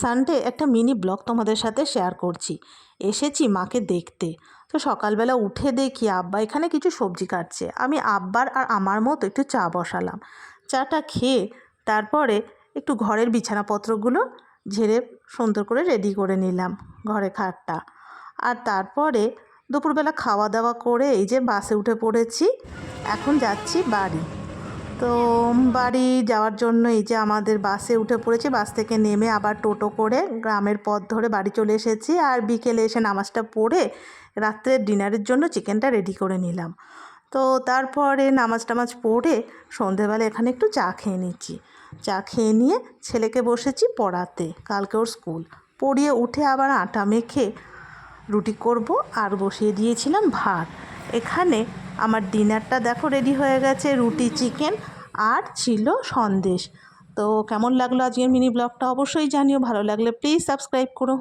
Sunday একটা mini blog তোমাদের সাথে শেয়ার করছি। এসেছি মাকে দেখতে। তো সকালবেলা উঠে দেখি, আব্বা এখানে কিছু সবজি কাটছে। আমি আব্বার আর আমার মতো একটু চা বসালাম। চাটা খেয়ে তারপরে একটু ঘরের বিছানাপত্রগুলো ঝেড়ে সুন্দর করে রেডি করে নিলাম ঘরে খাটটা। আর তারপরে দুপুরবেলা খাওয়া দাওয়া করে এই যে বাসে উঠে পড়েছি। এখন যাচ্ছি বাড়ি। তো বাড়ি যাওয়ার জন্য এই যে আমাদের বাসে উঠে পড়েছি, বাস থেকে নেমে আবার টোটো করে গ্রামের পথ ধরে বাড়ি চলে এসেছি আর বিকেলে এসে নামাজটা পড়ে রাত্রে ডিনারের জন্য চিকেনটা রেডি করে নিলাম। তো তারপরে নামাজ টামাজ পড়ে সন্ধেবেলা এখানে একটু চা খেয়ে নিচ্ছি। চা খেয়ে নিয়ে ছেলেকে বসেছি পড়াতে, কালকে ওর স্কুল। পড়িয়ে উঠে আবার আটা মেখে রুটি করব আর বসিয়ে দিয়েছিলাম ভাত। এখানে আমার ডিনারটা দেখো রেডি হয়ে গেছে, রুটি, চিকেন আর ছিল সন্দেশ। তো কেমন লাগল আজকের মিনি ব্লগটা অবশ্যই জানিও। ভালো লাগলে প্লিজ সাবস্ক্রাইব করো।